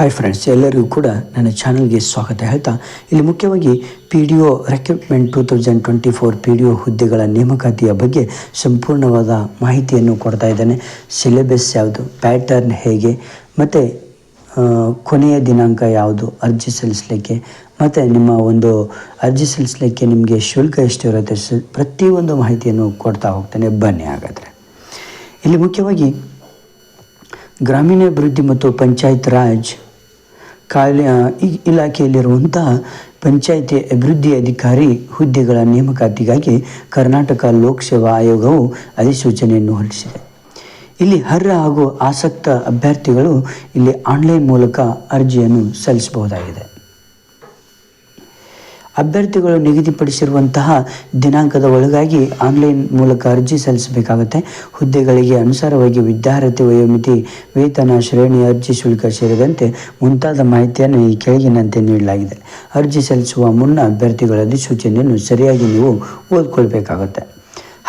Hi friends ಎಲ್ಲರಿಗೂ ಕೂಡ ನನ್ನ ಚಾನಲ್ಗೆ ಸ್ವಾಗತ. ಹೇಳ್ತಾ, ಇಲ್ಲಿ ಮುಖ್ಯವಾಗಿ P D O recruitment two thousand twenty four P D O ಹುದ್ದೆಗಳ ನೇಮಕಾತಿಯ ಬಗ್ಗೆ ಸಂಪೂರ್ಣವಾದ ಮಾಹಿತಿಯನ್ನು ಕೊಡ್ತಾ ಇದ್ದೇನೆ. ಸಿಲೆಬಸ್ ಯಾವುದು ಪ್ಯಾಟರ್ನ್ ಹೇಗೆ, ಮತ್ತು ಕೊನೆಯ ದಿನಾಂಕ ಯಾವುದು, ಅರ್ಜಿ ಸಲ್ಲಿಸಲಿಕ್ಕೆ, ಮತ್ತು ನಿಮ್ಮ ಒಂದು ಅರ್ಜಿ ಸಲ್ಲಿಸಲಿಕ್ಕೆ ನಿಮಗೆ ಶುಲ್ಕ ಎಷ್ಟು ಇರುತ್ತೆ, ಸ, ಪ್ರತಿಯೊಂದು ಮಾಹಿತಿಯನ್ನು ಕೊಡ್ತಾ ಹೋಗ್ತಾನೆ. ಬನ್ನಿ ಹಾಗಾದರೆ. ಇಲ್ಲಿ ಮುಖ್ಯವಾಗಿ ಗ್ರಾಮೀಣಾಭಿವೃದ್ಧಿ ಮತ್ತು ಪಂಚಾಯತ್ ರಾಜ್ ಕಾಲ ಇಲಾಖೆಯಲ್ಲಿರುವಂಥ ಪಂಚಾಯಿತಿ ಅಭಿವೃದ್ಧಿ ಅಧಿಕಾರಿ ಹುದ್ದೆಗಳ ನೇಮಕಾತಿಗಾಗಿ ಕರ್ನಾಟಕ ಲೋಕಸೇವಾ ಆಯೋಗವು ಅಧಿಸೂಚನೆಯನ್ನು ಹೊರಡಿಸಿದೆ. ಇಲ್ಲಿ ಅರ್ಹ ಹಾಗೂ ಆಸಕ್ತ ಅಭ್ಯರ್ಥಿಗಳು ಇಲ್ಲಿ ಆನ್ಲೈನ್ ಮೂಲಕ ಅರ್ಜಿಯನ್ನು ಸಲ್ಲಿಸಬಹುದಾಗಿದೆ. ಅಭ್ಯರ್ಥಿಗಳು ನಿಗದಿಪಡಿಸಿರುವಂತಹ ದಿನಾಂಕದ ಒಳಗಾಗಿ ಆನ್ಲೈನ್ ಮೂಲಕ ಅರ್ಜಿ ಸಲ್ಲಿಸಬೇಕಾಗುತ್ತೆ. ಹುದ್ದೆಗಳಿಗೆ ಅನುಸಾರವಾಗಿ ವಿದ್ಯಾರ್ಹತೆ ವಯೋಮಿತಿ, ವೇತನ, ಶ್ರೇಣಿ, ಅರ್ಜಿ ಶುಲ್ಕ ಸೇರಿದಂತೆ ಮುಂತಾದ ಮಾಹಿತಿಯನ್ನು ಈ ಕೆಳಗಿನಂತೆ ನೀಡಲಾಗಿದೆ. ಅರ್ಜಿ ಸಲ್ಲಿಸುವ ಮುನ್ನ ಅಭ್ಯರ್ಥಿಗಳ ಅಧಿಸೂಚನೆಯನ್ನು ಸರಿಯಾಗಿ ನೀವು ಓದ್ಕೊಳ್ಬೇಕಾಗುತ್ತೆ.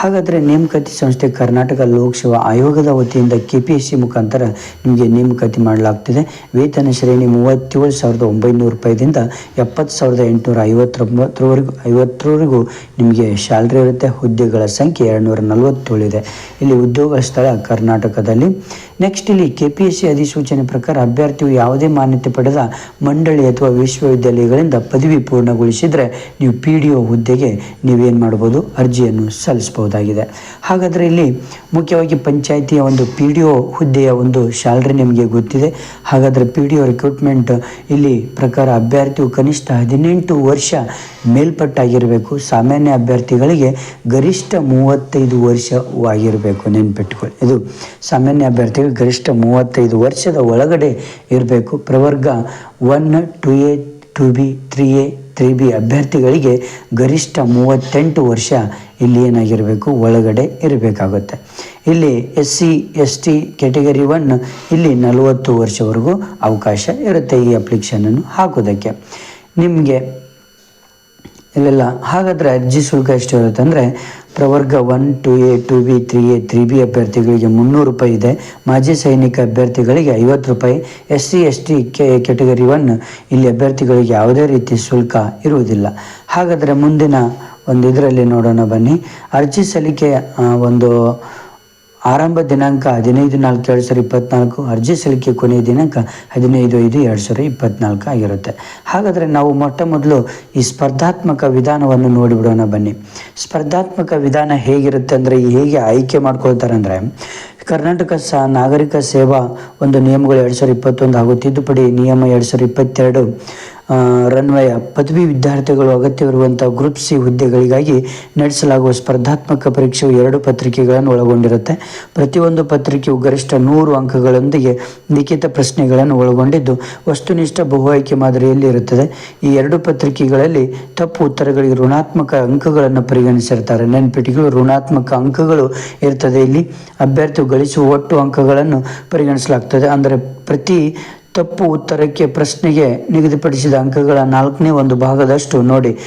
ಹಾಗಾದರೆ ನೇಮಕಾತಿ ಸಂಸ್ಥೆ ಕರ್ನಾಟಕ ಲೋಕಸೇವಾ ಆಯೋಗದ ವತಿಯಿಂದ ಕೆ ಪಿ ಎಸ್ ಸಿ ಮುಖಾಂತರ ನಿಮಗೆ ನೇಮಕಾತಿ ಮಾಡಲಾಗ್ತಿದೆ. ವೇತನ ಶ್ರೇಣಿ ಮೂವತ್ತೇಳು ಸಾವಿರದ ಒಂಬೈನೂರು ರೂಪಾಯಿದಿಂದ ಎಪ್ಪತ್ತು ಸಾವಿರದ ಎಂಟುನೂರ ಐವತ್ತೊಂಬತ್ತರವರೆಗೂ, ಐವತ್ತರವರೆಗೂ ನಿಮಗೆ ಸ್ಯಾಲ್ರಿ ಇರುತ್ತೆ. ಹುದ್ದೆಗಳ ಸಂಖ್ಯೆ ಎರಡುನೂರ ನಲವತ್ತೇಳು ಇದೆ. ಇಲ್ಲಿ ಉದ್ಯೋಗ ಸ್ಥಳ ಕರ್ನಾಟಕದಲ್ಲಿ. ನೆಕ್ಸ್ಟ್ ಇಲ್ಲಿ ಕೆ ಪಿ ಎಸ್ ಸಿ ಅಧಿಸೂಚನೆ ಪ್ರಕಾರ ಅಭ್ಯರ್ಥಿಯು ಯಾವುದೇ ಮಾನ್ಯತೆ ಪಡೆದ ಮಂಡಳಿ ಅಥವಾ ವಿಶ್ವವಿದ್ಯಾಲಯಗಳಿಂದ ಪದವಿ ಪೂರ್ಣಗೊಳಿಸಿದರೆ ನೀವು ಪಿ ಡಿ ಒ ಹುದ್ದೆಗೆ ನೀವೇನು ಮಾಡ್ಬೋದು? ಅರ್ಜಿಯನ್ನು ಸಲ್ಲಿಸಬಹುದಾಗಿದೆ ಹಾಗಾದರೆ ಇಲ್ಲಿ ಮುಖ್ಯವಾಗಿ ಪಂಚಾಯಿತಿಯ ಒಂದು ಪಿ ಡಿ ಒ ಹುದ್ದೆಯ ಒಂದು ಸ್ಯಾಲ್ರಿ ನಿಮಗೆ ಗೊತ್ತಿದೆ. ಹಾಗಾದರೆ ಪಿ ಡಿ ಒ ರಿಕ್ರೂಟ್ಮೆಂಟ್ ಇಲ್ಲಿ ಪ್ರಕಾರ ಅಭ್ಯರ್ಥಿಯು ಕನಿಷ್ಠ ಹದಿನೆಂಟು ವರ್ಷ ಮೇಲ್ಪಟ್ಟಾಗಿರಬೇಕು. ಸಾಮಾನ್ಯ ಅಭ್ಯರ್ಥಿಗಳಿಗೆ ಗರಿಷ್ಠ ಮೂವತ್ತೈದು ವರ್ಷವಾಗಿರಬೇಕು ನೆನ್ಪಿಟ್ಕೊಳ್ಳಿ. ಇದು ಸಾಮಾನ್ಯ ಅಭ್ಯರ್ಥಿಗಳು ಗರಿಷ್ಠ ಮೂವತ್ತೈದು ವರ್ಷದ ಒಳಗಡೆ ಇರಬೇಕು. ಪ್ರವರ್ಗ one, two A, two B, three A, three B ಅಭ್ಯರ್ಥಿಗಳಿಗೆ ಗರಿಷ್ಠ ಮೂವತ್ತೆಂಟು ವರ್ಷ ಇಲ್ಲಿ ಏನಾಗಿರಬೇಕು? ಒಳಗಡೆ ಇರಬೇಕಾಗುತ್ತೆ. ಇಲ್ಲಿ S C S T category one ಇಲ್ಲಿ ನಲವತ್ತು ವರ್ಷವರೆಗೂ ಅವಕಾಶ ಇರುತ್ತೆ ಈ ಅಪ್ಲಿಕೇಶನನ್ನು ಹಾಕೋದಕ್ಕೆ ನಿಮಗೆ ಇಲ್ಲೆಲ್ಲ ಹಾಗಾದರೆ ಅರ್ಜಿ ಶುಲ್ಕ ಎಷ್ಟು ಇರುತ್ತೆ ಅಂದರೆ, ಪ್ರವರ್ಗ one two A two B three A three B ಅಭ್ಯರ್ಥಿಗಳಿಗೆ ಮುನ್ನೂರು ರೂಪಾಯಿ ಇದೆ. ಮಾಜಿ ಸೈನಿಕ ಅಭ್ಯರ್ಥಿಗಳಿಗೆ ಐವತ್ತು ರೂಪಾಯಿ. ಎಸ್ ಸಿ ಎಸ್ ಟಿ ಕೆ ಕೆಟಗರಿ ಒನ್ ಇಲ್ಲಿ ಅಭ್ಯರ್ಥಿಗಳಿಗೆ ಯಾವುದೇ ರೀತಿ ಶುಲ್ಕ ಇರುವುದಿಲ್ಲ. ಹಾಗಾದರೆ ಮುಂದಿನ ಒಂದು ಇದರಲ್ಲಿ ನೋಡೋಣ ಬನ್ನಿ. ಅರ್ಜಿ ಸಲ್ಲಿಕೆ ಒಂದು ಆರಂಭ ದಿನಾಂಕ ಹದಿನೈದು ನಾಲ್ಕು ಎರಡು ಸಾವಿರ ಇಪ್ಪತ್ನಾಲ್ಕು, ಅರ್ಜಿ ಸಲ್ಲಿಕೆ ಕೊನೆಯ ದಿನಾಂಕ ಹದಿನೈದು ಐದು ಎರಡು ಸಾವಿರ ಇಪ್ಪತ್ನಾಲ್ಕು ಆಗಿರುತ್ತೆ. ಹಾಗಾದರೆ ನಾವು ಮೊಟ್ಟ ಮೊದಲು ಈ ಸ್ಪರ್ಧಾತ್ಮಕ ವಿಧಾನವನ್ನು ನೋಡಿಬಿಡೋಣ ಬನ್ನಿ. ಸ್ಪರ್ಧಾತ್ಮಕ ವಿಧಾನ ಹೇಗಿರುತ್ತೆ ಅಂದರೆ ಹೇಗೆ ಆಯ್ಕೆ ಮಾಡ್ಕೊಳ್ತಾರೆ ಅಂದರೆ, ಕರ್ನಾಟಕ ಸ, ನಾಗರಿಕ ಸೇವಾ ಒಂದು ನಿಯಮಗಳು ಎರಡು ಸಾವಿರದ ಇಪ್ಪತ್ತೊಂದು ಹಾಗೂ ತಿದ್ದುಪಡಿ ನಿಯಮ ಎರಡು ಸಾವಿರದ ಇಪ್ಪತ್ತೆರಡು ರನ್ವಯ ಪದವಿ ವಿದ್ಯಾರ್ಥಿಗಳು ಅಗತ್ಯವಿರುವಂಥ ಗ್ರೂಪ್ ಸಿ ಹುದ್ದೆಗಳಿಗಾಗಿ ನಡೆಸಲಾಗುವ ಸ್ಪರ್ಧಾತ್ಮಕ ಪರೀಕ್ಷೆಯು ಎರಡು ಪತ್ರಿಕೆಗಳನ್ನು ಒಳಗೊಂಡಿರುತ್ತೆ. ಪ್ರತಿಯೊಂದು ಪತ್ರಿಕೆಯು ಗರಿಷ್ಠ ನೂರು ಅಂಕಗಳೊಂದಿಗೆ ಲಿಖಿತ ಪ್ರಶ್ನೆಗಳನ್ನು ಒಳಗೊಂಡಿದ್ದು, ವಸ್ತುನಿಷ್ಠ ಬಹು ಆಯ್ಕೆ ಮಾದರಿಯಲ್ಲಿ ಇರುತ್ತದೆ. ಈ ಎರಡು ಪತ್ರಿಕೆಗಳಲ್ಲಿ ತಪ್ಪು ಉತ್ತರಗಳಿಗೆ ಋಣಾತ್ಮಕ ಅಂಕಗಳನ್ನು ಪರಿಗಣಿಸಿರ್ತಾರೆ. ನೆನ್ಪಿಟ್ಟಿಗಳು ಋಣಾತ್ಮಕ ಅಂಕಗಳು ಇರ್ತದೆ. ಇಲ್ಲಿ ಅಭ್ಯರ್ಥಿಯು ಗಳಿಸುವ ಒಟ್ಟು ಅಂಕಗಳನ್ನು ಪರಿಗಣಿಸಲಾಗ್ತದೆ. ಅಂದರೆ ಪ್ರತಿ ತಪ್ಪು ಉತ್ತರಕ್ಕೆ ಪ್ರಶ್ನೆಗೆ ನಿಗದಿಪಡಿಸಿದ ಅಂಕಗಳ ನಾಲ್ಕನೇ ಒಂದು ಭಾಗದಷ್ಟು ನೋಡಿ.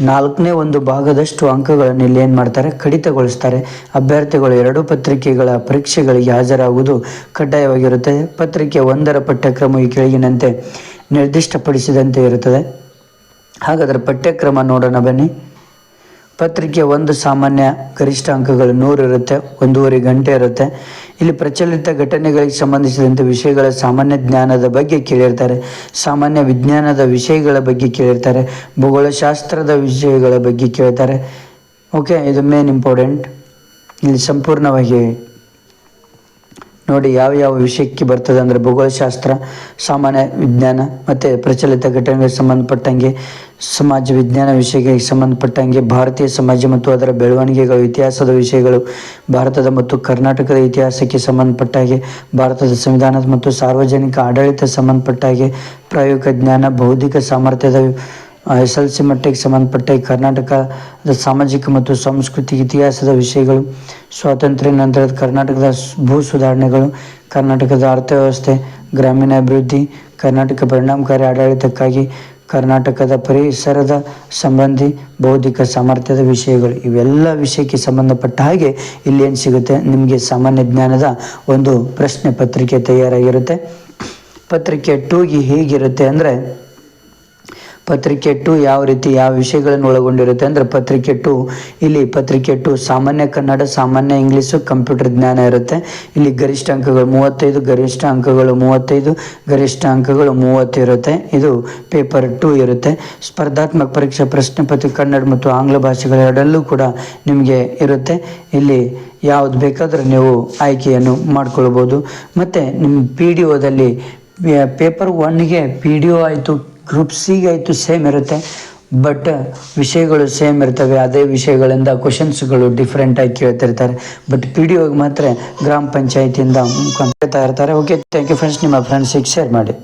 ನಾಲ್ಕನೇ ಒಂದು ಭಾಗದಷ್ಟು ಅಂಕಗಳನ್ನು ಇಲ್ಲಿ ಏನು ಮಾಡ್ತಾರೆ? ಕಡಿತಗೊಳಿಸ್ತಾರೆ. ಅಭ್ಯರ್ಥಿಗಳು ಎರಡು ಪತ್ರಿಕೆಗಳ ಪರೀಕ್ಷೆಗಳಿಗೆ ಹಾಜರಾಗುವುದು ಕಡ್ಡಾಯವಾಗಿರುತ್ತದೆ ಪತ್ರಿಕೆ ಒಂದರ ಪಠ್ಯಕ್ರಮ ಈ ಕೆಳಗಿನಂತೆ ನಿರ್ದಿಷ್ಟಪಡಿಸಿದಂತೆ ಇರುತ್ತದೆ. ಹಾಗಾದರೆ ಪಠ್ಯಕ್ರಮ ನೋಡೋಣ ಬನ್ನಿ. ಪತ್ರಿಕೆ ಒಂದು ಸಾಮಾನ್ಯ ಗರಿಷ್ಠ ಅಂಕಗಳು ನೂರು ಇರುತ್ತೆ, ಒಂದೂವರೆ ಗಂಟೆ ಇರುತ್ತೆ. ಇಲ್ಲಿ ಪ್ರಚಲಿತ ಘಟನೆಗಳಿಗೆ ಸಂಬಂಧಿಸಿದಂತೆ ವಿಷಯಗಳ ಸಾಮಾನ್ಯ ಜ್ಞಾನದ ಬಗ್ಗೆ ಕೇಳಿರ್ತಾರೆ. ಸಾಮಾನ್ಯ ವಿಜ್ಞಾನದ ವಿಷಯಗಳ ಬಗ್ಗೆ ಕೇಳಿರ್ತಾರೆ. ಭೂಗೋಳಶಾಸ್ತ್ರದ ವಿಷಯಗಳ ಬಗ್ಗೆ ಕೇಳ್ತಾರೆ. ಓಕೆ ಇದು ಮೇನ್ ಇಂಪಾರ್ಟೆಂಟ್ ಇಲ್ಲಿ ಸಂಪೂರ್ಣವಾಗಿ ನೋಡಿ ಯಾವ ಯಾವ ವಿಷಯಕ್ಕೆ ಬರ್ತದೆ ಅಂದರೆ ಭೂಗೋಳಶಾಸ್ತ್ರ, ಸಾಮಾನ್ಯ ವಿಜ್ಞಾನ ಮತ್ತು ಪ್ರಚಲಿತ ಘಟನೆಗಳಿಗೆ ಸಂಬಂಧಪಟ್ಟಂಗೆ ಸಮಾಜ ವಿಜ್ಞಾನ ವಿಷಯಕ್ಕೆ ಸಂಬಂಧಪಟ್ಟಂಗೆ ಭಾರತೀಯ ಸಮಾಜ ಮತ್ತು ಅದರ ಬೆಳವಣಿಗೆಗಳು, ಇತಿಹಾಸದ ವಿಷಯಗಳು, ಭಾರತದ ಮತ್ತು ಕರ್ನಾಟಕದ ಇತಿಹಾಸಕ್ಕೆ ಸಂಬಂಧಪಟ್ಟ ಹಾಗೆ, ಭಾರತದ ಸಂವಿಧಾನ ಮತ್ತು ಸಾರ್ವಜನಿಕ ಆಡಳಿತ ಸಂಬಂಧಪಟ್ಟ ಹಾಗೆ, ಪ್ರಾಯೋಗಿಕ ಜ್ಞಾನ, ಬೌದ್ಧಿಕ ಸಾಮರ್ಥ್ಯದ ಎಸ್ ಎಲ್ ಸಿ ಮಟ್ಟಕ್ಕೆ ಸಂಬಂಧಪಟ್ಟ ಕರ್ನಾಟಕದ ಸಾಮಾಜಿಕ ಮತ್ತು ಸಾಂಸ್ಕೃತಿಕ ಇತಿಹಾಸದ ವಿಷಯಗಳು, ಸ್ವಾತಂತ್ರ್ಯ ನಂತರದ ಕರ್ನಾಟಕದ ಭೂ ಸುಧಾರಣೆಗಳು, ಕರ್ನಾಟಕದ ಅರ್ಥವ್ಯವಸ್ಥೆ ಗ್ರಾಮೀಣ ಅಭಿವೃದ್ಧಿ ಕರ್ನಾಟಕ ಪರಿಣಾಮಕಾರಿ ಆಡಳಿತಕ್ಕಾಗಿ ಕರ್ನಾಟಕದ ಪರಿಸರದ ಸಂಬಂಧಿ, ಬೌದ್ಧಿಕ ಸಾಮರ್ಥ್ಯದ ವಿಷಯಗಳು, ಇವೆಲ್ಲ ವಿಷಯಕ್ಕೆ ಸಂಬಂಧಪಟ್ಟ ಹಾಗೆ ಇಲ್ಲಿ ಏನು ಸಿಗುತ್ತೆ? ನಿಮಗೆ ಸಾಮಾನ್ಯ ಜ್ಞಾನದ ಒಂದು ಪ್ರಶ್ನೆ ಪತ್ರಿಕೆ ತಯಾರಾಗಿರುತ್ತೆ. ಪತ್ರಿಕೆ ಟೂಗಿ ಹೇಗಿರುತ್ತೆ ಅಂದರೆ ಪತ್ರಿಕೆ ಟು ಯಾವ ರೀತಿ ಯಾವ ವಿಷಯಗಳನ್ನು ಒಳಗೊಂಡಿರುತ್ತೆ ಅಂದರೆ ಪತ್ರಿಕೆ ಟು ಇಲ್ಲಿ ಪತ್ರಿಕೆ ಟು ಸಾಮಾನ್ಯ ಕನ್ನಡ, ಸಾಮಾನ್ಯ ಇಂಗ್ಲೀಷು ಕಂಪ್ಯೂಟರ್ ಜ್ಞಾನ ಇರುತ್ತೆ. ಇಲ್ಲಿ ಗರಿಷ್ಠ ಅಂಕಗಳು ಮೂವತ್ತೈದು, ಗರಿಷ್ಠ ಅಂಕಗಳು ಮೂವತ್ತೈದು, ಗರಿಷ್ಠ ಅಂಕಗಳು ಮೂವತ್ತು ಇರುತ್ತೆ ಇದು ಪೇಪರ್ ಟು ಇರುತ್ತೆ. ಸ್ಪರ್ಧಾತ್ಮಕ ಪರೀಕ್ಷಾ ಪ್ರಶ್ನೆ ಪತ್ರಿಕೆ ಕನ್ನಡ ಮತ್ತು ಆಂಗ್ಲ ಭಾಷೆಗಳೆರಡಲ್ಲೂ ಕೂಡ ನಿಮಗೆ ಇರುತ್ತೆ. ಇಲ್ಲಿ ಯಾವ್ದು ಬೇಕಾದರೂ ನೀವು ಆಯ್ಕೆಯನ್ನು ಮಾಡ್ಕೊಳ್ಬೋದು. ಮತ್ತು ನಿಮ್ಮ ಪಿ ಡಿ ಒದಲ್ಲಿ ಪೇಪರ್ ಒನ್ಗೆ ಪಿ ಡಿ ಒ ಆಯಿತು ಗ್ರೂಪ್ ಸಿಗೆ ಆಯಿತು ಸೇಮ್ ಇರುತ್ತೆ. ಬಟ್ ವಿಷಯಗಳು ಸೇಮ್ ಇರ್ತವೆ. ಅದೇ ವಿಷಯಗಳಿಂದ ಕ್ವಶನ್ಸ್ಗಳು ಡಿಫ್ರೆಂಟ್ ಆಗಿ ಕೇಳ್ತಿರ್ತಾರೆ. ಬಟ್ ಪಿ ಡಿ ಒಗೆ ಮಾತ್ರ ಗ್ರಾಮ ಪಂಚಾಯತಿಯಿಂದ ಕೇಳ್ತಾ ಇರ್ತಾರೆ. ಓಕೆ ಥ್ಯಾಂಕ್ ಯು ಫ್ರೆಂಡ್ಸ್ ನಿಮ್ಮ ಫ್ರೆಂಡ್ಸಿಗೆ ಶೇರ್ ಮಾಡಿ.